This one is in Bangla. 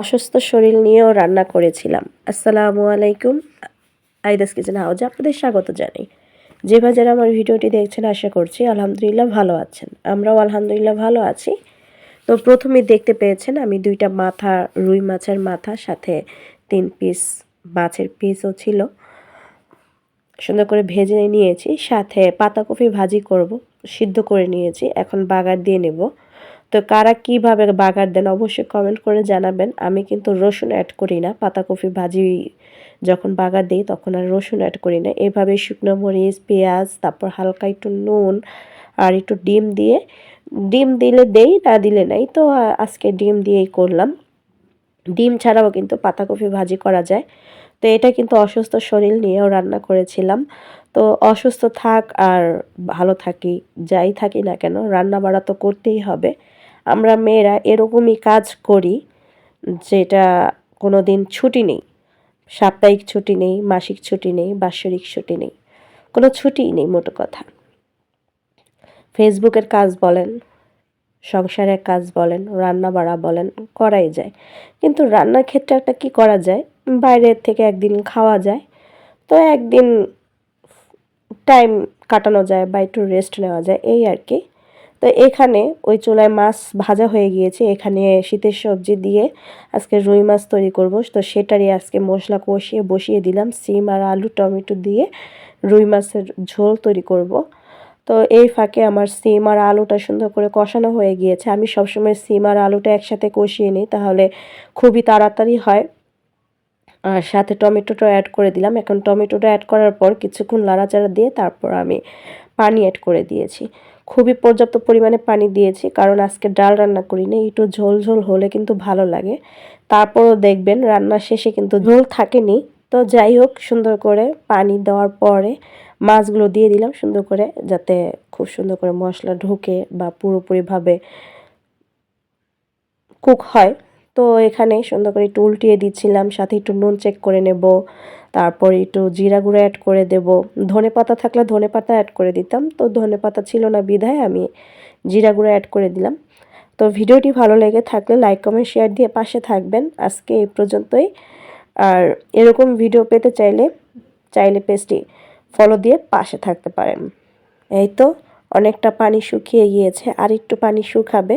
অসুস্থ শরীর নিয়েও রান্না করেছিলাম। আসসালামু আলাইকুম, আইদাস কিচেন হাউজে আপনাদের স্বাগত জানাই। যে বাজারে আমার ভিডিওটি দেখছেন, আশা করছি আলহামদুলিল্লাহ ভালো আছেন। আমরাও আলহামদুলিল্লাহ ভালো আছি। তো প্রথমে দেখতে পেয়েছেন আমি দুইটা মাথা, রুই মাছের মাথা, সাথে তিন পিস মাছের পিসও ছিল। সুন্দর করে ভেজে নিয়েছি, সাথে পাতাকপি ভাজি করব, সিদ্ধ করে নিয়েছি, এখন বাগার দিয়ে নেব। তো কারা কীভাবে বাগার দেন অবশ্যই কমেন্ট করে জানাবেন। আমি কিন্তু রসুন অ্যাড করি না। পাতাকপি ভাজি যখন বাগার দিই তখন আর রসুন অ্যাড করি না। এভাবে শুকনো মরিচ, পেঁয়াজ, তারপর হালকা একটু নুন আর একটু ডিম দিয়ে, ডিম দিলে দেই, না দিলে নাই। তো আজকে ডিম দিয়েই করলাম। ডিম ছাড়াও কিন্তু পাতাকপি ভাজি করা যায়। তো এটা কিন্তু অসুস্থ শরীর নিয়েও রান্না করেছিলাম। তো অসুস্থ থাক আর ভালো থাকি, যাই থাকি না কেন রান্না বাড়া তো করতেই হবে। আমরা মেয়েরা এরকমই কাজ করি যেটা কোনো দিন ছুটি নেই। সাপ্তাহিক ছুটি নেই, মাসিক ছুটি নেই, বাৎসরিক ছুটি নেই। কোনো ছুটিই নেই, মোটো কথা। ফেসবুকের কাজ বলেন, সংসারের কাজ বলেন রান্না বাড়া বলেন, করাই যায়। কিন্তু রান্নার ক্ষেত্রে একটা কী করা যায়? বাইরের থেকে একদিন খাওয়া যায়, তো একদিন টাইম কাটানো যায় বা একটু রেস্ট নেওয়া যায়, এই আর কি। তো এখানে ওই চুলায় মাছ ভাজা হয়ে গিয়েছে। এখানে শীতের সবজি দিয়ে আজকে রুই মাছ তৈরি করব। তো সেটারই আজকে মশলা কষিয়ে বসিয়ে দিলাম। সিম আর আলু, টমেটো দিয়ে রুই মাছের ঝোল তৈরি করব। তো এই ফাঁকে আমার সিম আর আলুটা সুন্দর করে কষানো হয়ে গিয়েছে। আমি সবসময় সিম আর আলুটা একসাথে কষিয়ে নিই, তাহলে খুবই তাড়াতাড়ি হয়। আর সাথে টমেটোটা অ্যাড করে দিলাম। এখন টমেটোটা অ্যাড করার পর কিছুক্ষণ লাড়াচাড়া দিয়ে তারপর আমি পানি অ্যাড করে দিয়েছি। খুবই পর্যাপ্ত পরিমাণে পানি দিয়েছি, কারণ আজকে ডাল রান্না করিনি, একটু ঝোল ঝোল হলে কিন্তু ভালো লাগে। তারপরও দেখবেন রান্না শেষে কিন্তু ঝোল থাকেনি। তো যাই হোক, সুন্দর করে পানি দেওয়ার পরে মাছগুলো দিয়ে দিলাম সুন্দর করে, যাতে খুব সুন্দর করে মশলা ঢুকে বা পুরোপুরিভাবে কুক হয়। তো এখানে সুন্দর করে একটু উল্টিয়ে দিচ্ছিলাম, সাথে একটু নুন চেক করে নেব, তারপর একটু জিরা গুঁড়ো অ্যাড করে দেব। ধনে পাতা থাকলে ধনে পাতা অ্যাড করে দিতাম, তো ধনে পাতা ছিল না বিধায় আমি জিরা গুঁড়ো অ্যাড করে দিলাম। তো ভিডিওটি ভালো লেগে থাকলে লাইক কমেন্ট শেয়ার দিয়ে পাশে থাকবেন। আজকে এই পর্যন্তই। আর এরকম ভিডিও পেতে চাইলে চাইলে পেজটি ফলো দিয়ে পাশে থাকতে পারেন। এই তো, অনেকটা পানি শুকিয়ে গিয়েছে আর একটু পানি শুকাবে।